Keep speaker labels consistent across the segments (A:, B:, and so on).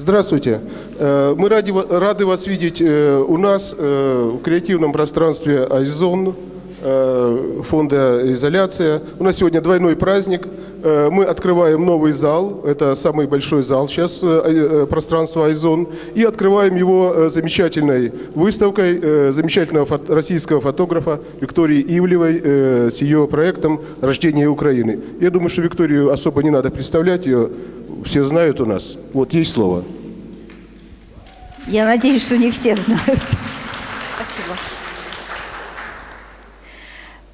A: Здравствуйте. Э, Мы ради, рады вас видеть э, у нас э, в креативном пространстве Айзон фонда «Изоляция». У нас сегодня двойной праздник. Мы открываем новый зал. Это самый большой зал сейчас пространства Айзон. И открываем его замечательной выставкой замечательного российского фотографа Виктории Ивлевой с ее проектом «Рождение Украины». Я думаю, что Викторию особо не надо представлять. Ее все знают у нас. Вот, есть слово.
B: Я надеюсь, что не все знают. Спасибо.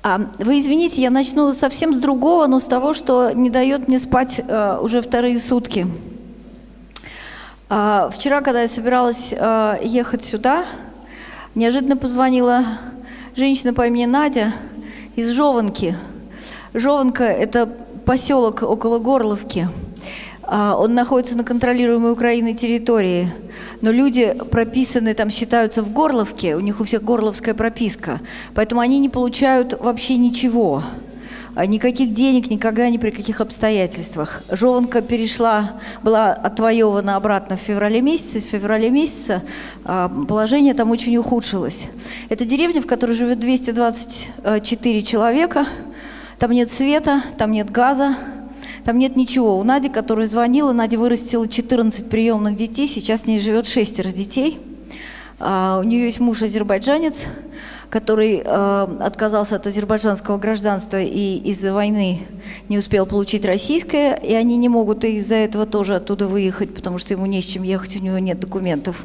B: А, вы извините, я начну совсем с другого, но с того, что не дает мне спать э, уже вторые сутки. А, вчера, когда я собиралась э, ехать сюда, неожиданно позвонила женщина по имени Надя из Жованки. Жованка – это поселок около Горловки. А, Он находится на контролируемой Украиной территории, но люди прописаны там считаются в Горловке, у них у всех горловская прописка, поэтому они не получают вообще ничего. А Никаких денег никогда ни при каких обстоятельствах. Жованка перешла, была отвоевана обратно в феврале месяце. С февраля месяца а, положение там очень ухудшилось. Это деревня, в которой живет 224 человека. Там нет света, там нет газа, там нет ничего. У Нади, которая звонила, Надя вырастила 14 приемных детей, сейчас с ней живет шестеро детей. А, у нее есть муж азербайджанец, который э, отказался от азербайджанского гражданства и из-за войны не успел получить российское, и они не могут из-за этого тоже оттуда выехать, потому что ему не с чем ехать, у него нет документов.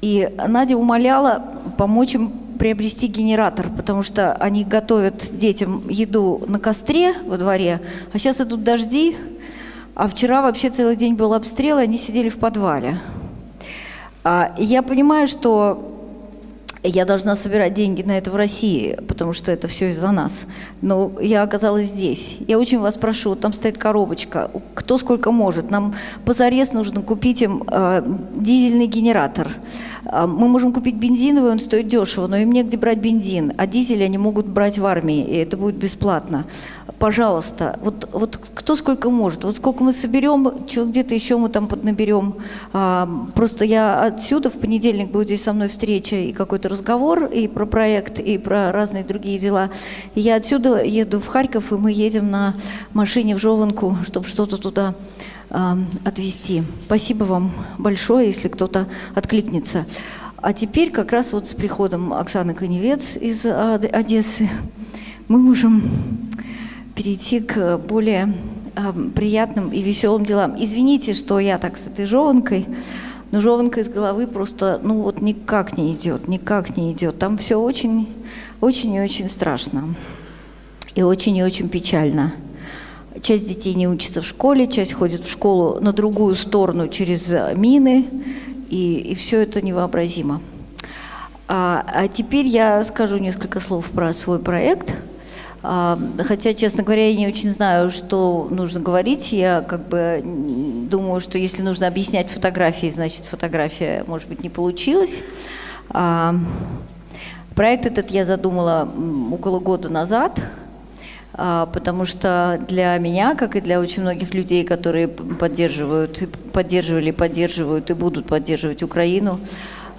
B: И Надя умоляла помочь им приобрести генератор, потому что они готовят детям еду на костре во дворе, а сейчас идут дожди, а вчера вообще целый день был обстрел, и они сидели в подвале. А, я понимаю, что я должна собирать деньги на это в России, потому что это все из-за нас. Но я оказалась здесь. Я очень вас прошу, там стоит коробочка. Кто сколько может. Нам позарез нужно купить им э, дизельный генератор. А, Мы можем купить бензиновый, он стоит дешево, но им негде брать бензин. А дизель они могут брать в армии, и это будет бесплатно. Пожалуйста, вот, вот кто сколько может. Вот сколько мы соберем, что где-то еще мы там поднаберем. А, просто я отсюда в понедельник будет здесь со мной встреча и какой-то разговор и про проект, и про разные другие дела. И я отсюда еду в Харьков, и мы едем на машине в Жованку, чтобы что-то туда а, отвезти. Спасибо вам большое, если кто-то откликнется. А теперь как раз вот с приходом Оксаны Коневец из Одессы мы можем перейти к более а, приятным и веселым делам. Извините, что я так с этой жеванкой, но жеванка из головы просто, ну вот никак не идет, никак не идет. Там все очень, очень и очень страшно. И очень и очень печально. Часть детей не учится в школе, часть ходит в школу на другую сторону через э, мины, и, и все это невообразимо. А, а теперь я скажу несколько слов про свой проект. Хотя, честно говоря, я не очень знаю, что нужно говорить. Я как бы думаю, что если нужно объяснять фотографии, значит фотография, может быть, не получилась. Проект этот я задумала около года назад, а, потому что для меня, как и для очень многих людей, которые поддерживают, поддерживали, поддерживают и будут поддерживать Украину,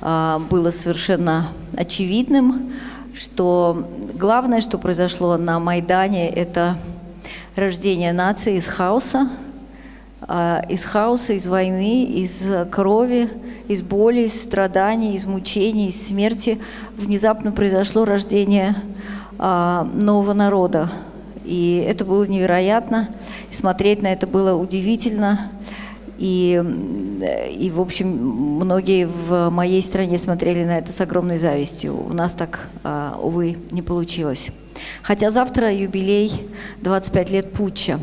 B: а, было совершенно очевидным, что главное, что произошло на Майдане, это рождение нации из хаоса, а, из хаоса, из войны, из крови, из боли, из страданий, из мучений, из смерти внезапно произошло рождение а, нового народа. И это было невероятно, смотреть на это было удивительно. И, м, и, в общем, многие в моей стране смотрели на это с огромной завистью. У нас так, а, увы, не получилось. Хотя завтра юбилей 25 лет путча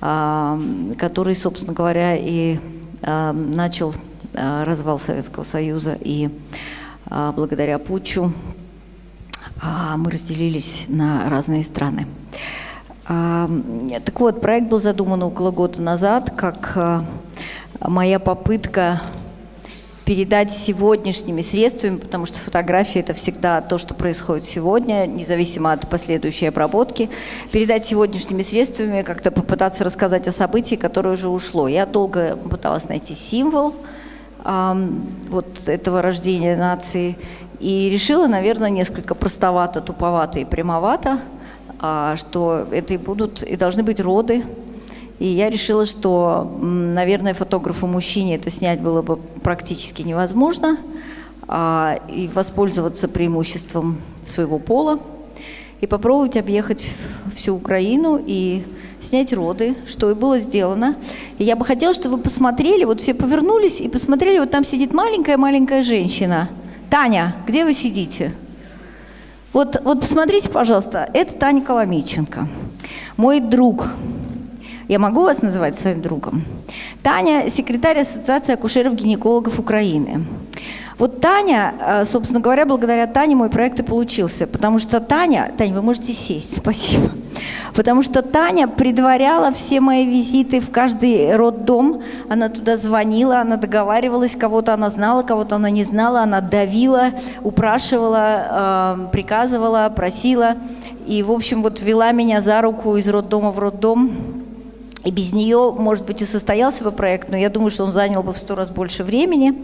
B: а, который, собственно говоря, и а, начал развал Советского Союза. И благодаря путчу мы разделились на разные страны. Так вот, проект был задуман около года назад как а, моя попытка передать сегодняшними средствами, потому что фотография это всегда то, что происходит сегодня, независимо от последующей обработки, передать сегодняшними средствами, как-то попытаться рассказать о событии, которое уже ушло. Я долго пыталась найти символ вот этого рождения нации и решила, наверное, несколько простовато, туповато и прямовато, что это и будут и должны быть роды и я решила, что, наверное, фотографу-мужчине это снять было бы практически невозможно, а, и воспользоваться преимуществом своего пола, и попробовать объехать всю Украину и снять роды, что и было сделано. И я бы хотела, чтобы вы посмотрели, вот все повернулись и посмотрели, вот там сидит маленькая-маленькая женщина. Таня, где вы сидите? Вот, вот посмотрите, пожалуйста, это Таня Коломиченко, мой друг, я могу вас называть своим другом? Таня – секретарь Ассоциации акушеров-гинекологов Украины. Вот Таня, э, собственно говоря, благодаря Тане мой проект и получился, потому что Таня, Таня, вы можете сесть, спасибо, потому что Таня предваряла все мои визиты в каждый роддом, она туда звонила, она договаривалась, кого-то она знала, кого-то она не знала, она давила, упрашивала, э, приказывала, просила, и, в общем, вот вела меня за руку из роддома в роддом, и без нее, может быть, и состоялся бы проект, но я думаю, что он занял бы в сто раз больше времени.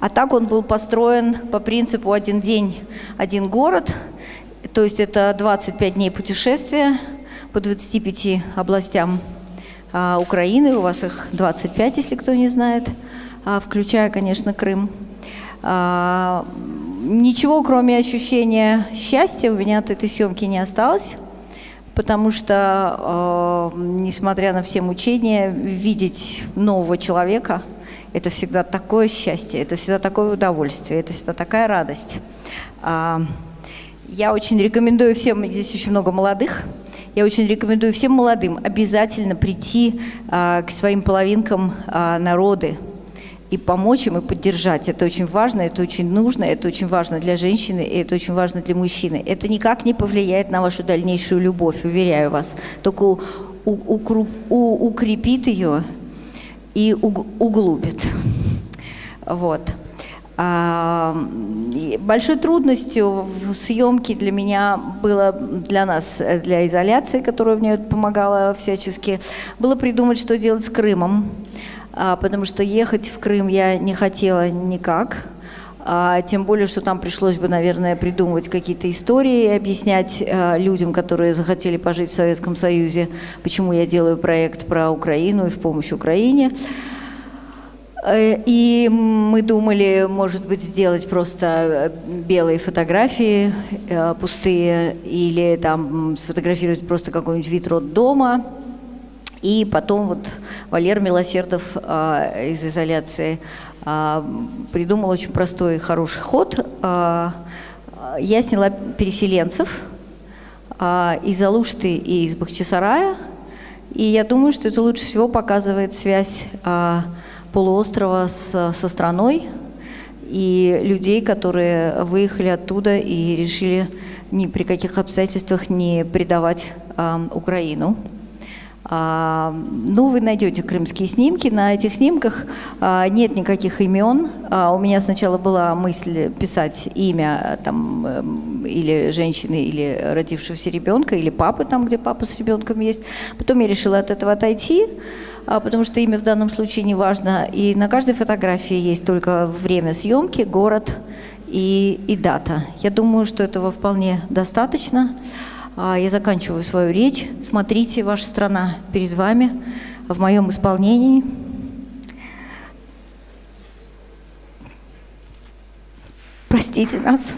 B: А так он был построен по принципу «один день, один город», то есть это 25 дней путешествия по 25 областям а, Украины, у вас их 25, если кто не знает, а, включая, конечно, Крым. А, ничего, кроме ощущения счастья, у меня от этой съемки не осталось потому что, э, несмотря на все мучения, видеть нового человека – это всегда такое счастье, это всегда такое удовольствие, это всегда такая радость. А, я очень рекомендую всем, здесь очень много молодых, я очень рекомендую всем молодым обязательно прийти а, к своим половинкам а, народы, и помочь им, и поддержать. Это очень важно, это очень нужно, это очень важно для женщины, и это очень важно для мужчины. Это никак не повлияет на вашу дальнейшую любовь, уверяю вас. Только у, у, у, укрепит ее и уг, углубит. Вот. А, большой трудностью в съемке для меня было, для нас, для изоляции, которая мне помогала всячески, было придумать, что делать с Крымом а, потому что ехать в Крым я не хотела никак. А, тем более, что там пришлось бы, наверное, придумывать какие-то истории и объяснять а, людям, которые захотели пожить в Советском Союзе, почему я делаю проект про Украину и в помощь Украине. Э, и мы думали, может быть, сделать просто э, белые фотографии э, пустые или там сфотографировать просто какой-нибудь вид роддома, и потом вот Валер Милосердов из изоляции придумал очень простой хороший ход. Я сняла переселенцев из Алушты и из Бахчисарая, и я думаю, что это лучше всего показывает связь полуострова с, со страной и людей, которые выехали оттуда и решили ни при каких обстоятельствах не предавать а, Украину. А, ну, вы найдете крымские снимки. На этих снимках а, нет никаких имен. А, у меня сначала была мысль писать имя там, эм, или женщины, или родившегося ребенка, или папы, там, где папа с ребенком есть. Потом я решила от этого отойти, потому что имя в данном случае не важно. И на каждой фотографии есть только время съемки, город и, и дата. Я думаю, что этого вполне достаточно. А, я заканчиваю свою речь. Смотрите, ваша страна перед вами в моем исполнении. Простите нас.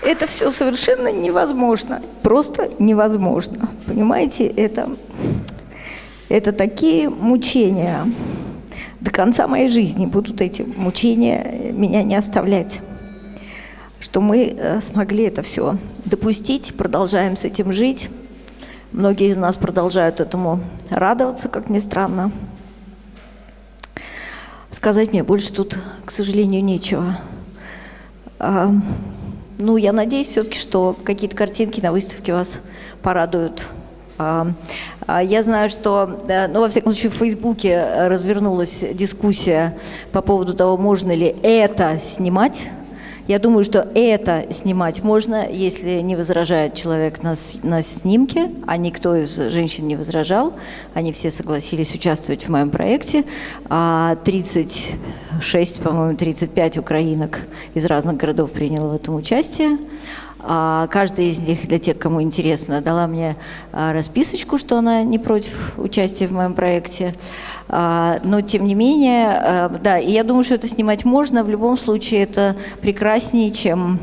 B: Это все совершенно невозможно. Просто невозможно. Понимаете, это, это такие мучения конца моей жизни будут эти мучения меня не оставлять. Что мы э, смогли это все допустить, продолжаем с этим жить. Многие из нас продолжают этому радоваться, как ни странно. Сказать мне больше тут, к сожалению, нечего. А, ну, я надеюсь все-таки, что какие-то картинки на выставке вас порадуют. А, а, Я знаю, что, да, ну, во всяком случае, в Фейсбуке э, развернулась дискуссия по поводу того, можно ли это снимать. Я думаю, что это снимать можно, если не возражает человек на, на снимке, а никто из женщин не возражал. Они все согласились участвовать в моем проекте. А 36, по-моему, 35 украинок из разных городов приняло в этом участие. А Каждая из них, для тех, кому интересно, дала мне а, расписочку, что она не против участия в моем проекте. А, Но, тем не менее, да, и я думаю, что это снимать можно. В любом случае, это прекраснее, чем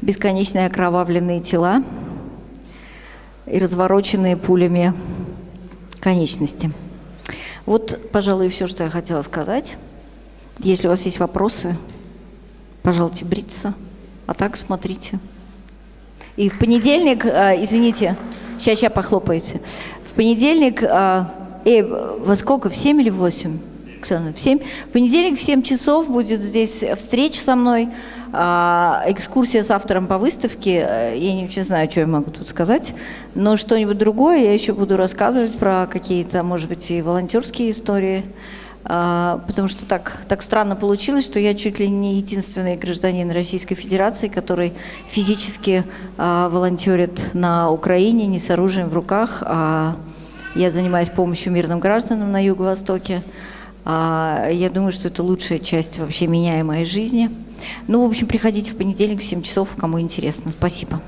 B: бесконечные окровавленные тела и развороченные пулями конечности. Вот, пожалуй, все, что я хотела сказать. Если у вас есть вопросы, пожалуйте бриться. А так смотрите. И в понедельник, э, извините, сейчас, сейчас похлопаете. В понедельник, э, э, во сколько, в 7 или в 8? Оксана, в 7. В понедельник в 7 часов будет здесь встреча со мной, а, экскурсия с автором по выставке. Э, Я не очень знаю, что я могу тут сказать, но что-нибудь другое я еще буду рассказывать про какие-то, может быть, и волонтерские истории. А, Потому что так, так странно получилось, что я чуть ли не единственный гражданин Российской Федерации, который физически а, волонтерит на Украине, не с оружием в руках, а я занимаюсь помощью мирным гражданам на Юго-Востоке. А, Я думаю, что это лучшая часть вообще меня и моей жизни. Ну, в общем, приходите в понедельник в 7 часов, кому интересно. Спасибо.